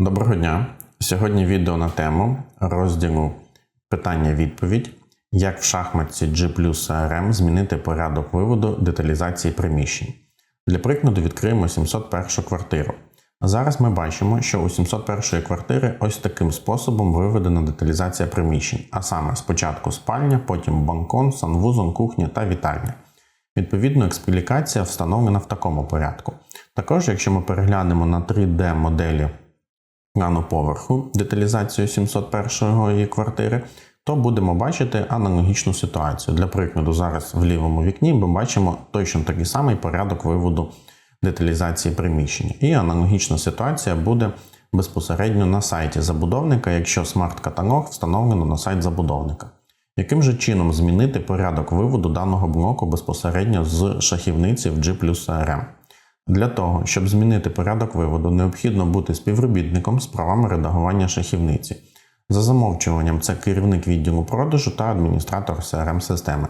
Доброго дня! Сьогодні відео на тему розділу питання-відповідь, як в шахматці G плюс CRM змінити порядок виводу деталізації приміщень. Для прикладу відкриємо 701 квартиру. Зараз ми бачимо, що у 701 квартири ось таким способом виведена деталізація приміщень, а саме спочатку спальня, потім балкон, санвузол, кухня та вітальня. Відповідно, експлікація встановлена в такому порядку. Також, якщо ми переглянемо на 3D моделі плану поверху деталізацію 701 квартири, то будемо бачити аналогічну ситуацію. Для прикладу, зараз в лівому вікні ми бачимо точно такий самий порядок виводу деталізації приміщення. І аналогічна ситуація буде безпосередньо на сайті забудовника, якщо смарт-каталог встановлено на сайт забудовника. Яким же чином змінити порядок виводу даного блоку безпосередньо з шахівниці в G плюс CRM? Для того, щоб змінити порядок виводу, необхідно бути співробітником з правами редагування шахівниці. За замовчуванням, це керівник відділу продажу та адміністратор crm системи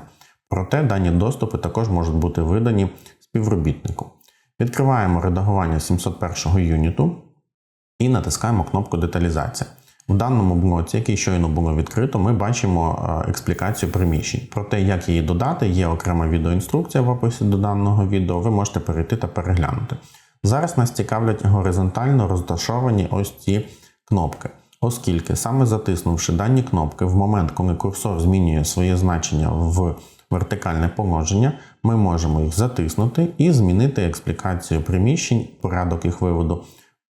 Проте дані доступи також можуть бути видані співробітнику. Відкриваємо редагування 701 юніту і натискаємо кнопку Деталізація. В даному блоці, який щойно було відкрито, ми бачимо е, експлікацію приміщень. Про те, як її додати, є окрема відеоінструкція в описі до даного відео, ви можете перейти та переглянути. Зараз нас цікавлять горизонтально розташовані ось ці кнопки, оскільки саме затиснувши дані кнопки в момент, коли курсор змінює своє значення в вертикальне положення, ми можемо їх затиснути і змінити експлікацію приміщень, порядок їх виводу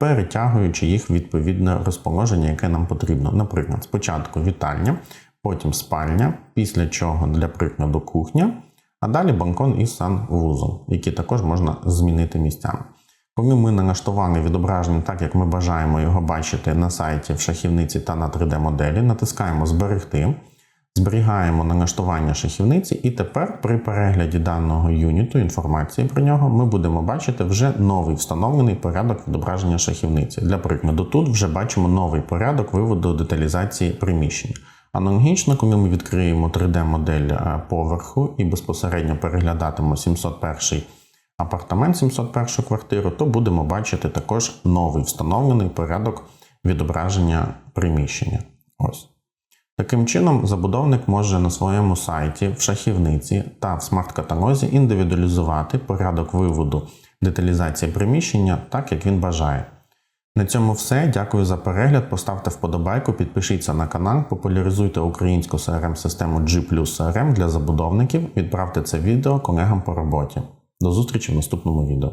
перетягуючи їх відповідне розположення, яке нам потрібно. Наприклад, спочатку вітальня, потім спальня, після чого для прикладу кухня, а далі балкон і санвузол, які також можна змінити місцями. Коли ми налаштували відображення так, як ми бажаємо його бачити на сайті в шахівниці та на 3D-моделі, натискаємо Зберегти. Зберігаємо налаштування шахівниці, і тепер при перегляді даного юніту інформації про нього ми будемо бачити вже новий встановлений порядок відображення шахівниці. Для прикладу, тут вже бачимо новий порядок виводу деталізації приміщень. Аналогічно, коли ми відкриємо 3D-модель е, поверху і безпосередньо переглядатимемо 701 апартамент, 701 квартиру, то будемо бачити також новий встановлений порядок відображення приміщення. Ось. Таким чином, забудовник може на своєму сайті, в шахівниці та в смарт-каталозі індивідуалізувати порядок виводу деталізації приміщення так, як він бажає. На цьому все. Дякую за перегляд. Поставте вподобайку, підпишіться на канал, популяризуйте українську crm систему G CRM для забудовників. Відправте це відео колегам по роботі. До зустрічі в наступному відео.